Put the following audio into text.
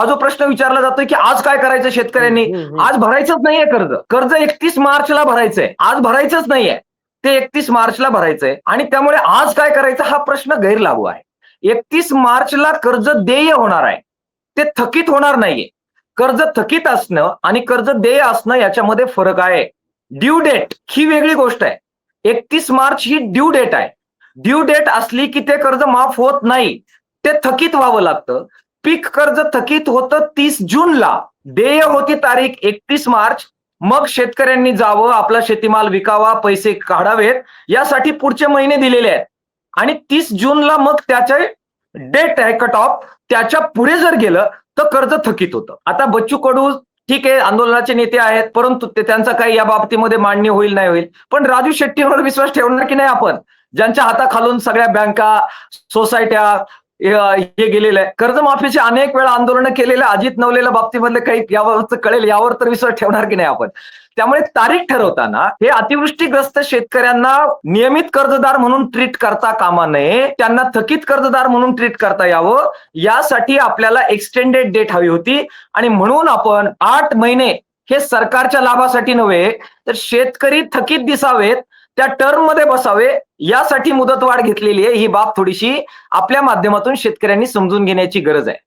हा जो प्रश्न विचारला जातोय की आज काय करायचं शेतकऱ्यांनी. आज भरायचंच नाहीये कर्ज. कर्ज एकतीस मार्चला भरायचंय. आज भरायचंच नाहीये. ते एकतीस मार्चला भरायचंय. आणि त्यामुळे आज काय करायचं हा प्रश्न गैरलागू आहे. एकतीस मार्चला कर्ज देय होणार आहे. ते थकीत होणार नाहीये. कर्ज थकीत असणं आणि कर्ज देय असणं याच्यामध्ये फरक आहे. ड्यू डेट ही वेगळी गोष्ट आहे. एकतीस मार्च ही ड्यू डेट आहे. ड्यू डेट असली की ते कर्ज माफ होत नाही. ते थकीत व्हावं लागतं. पीक कर्ज थकीत होतं तीस जूनला. देय होती तारीख एकतीस मार्च. मग शेतकऱ्यांनी जावं आपला शेतीमाल विकावा पैसे काढावेत. यासाठी पुढचे महिने दिलेले आहेत. आणि तीस जूनला मग त्याचे डेट आहे कट ऑफ त्याच्या पुढे जर गेलं तर कर्ज थकीत होतं. आता बच्चू कडू ठीक आहे आंदोलनाचे नेते आहेत परंतु ते त्यांचा काही या बाबतीमध्ये मांडणी होईल नाही होईल. पण राजू शेट्टींवर विश्वास ठेवणार की नाही आपण? ज्यांच्या हाताखालून सगळ्या बँका सोसायट्या हे गेलेलं आहे. कर्जमाफीचे अनेक वेळा आंदोलनं केलेल्या अजित नवलेल्या बाबतीमधले काही यावर कळेल यावर तर विश्वास ठेवणार की नाही आपण? त्यामुळे तारीख ठरवताना हे अतिवृष्टीग्रस्त शेतकऱ्यांना नियमित कर्जदार म्हणून ट्रीट करता कामा नये त्यांना थकीत कर्जदार म्हणून ट्रीट करता यावं यासाठी आपल्याला एक्सटेंडेड डेट हवी होती. आणि म्हणून आपण आठ महिने हे सरकारच्या लाभासाठी नव्हे तर शेतकरी थकीत दिसावेत त्या टर्ममध्ये बसावे यासाठी मुदतवाढ घेतलेली आहे. ही बाब थोडीशी आपल्या माध्यमातून शेतकऱ्यांनी समजून घेण्याची गरज आहे.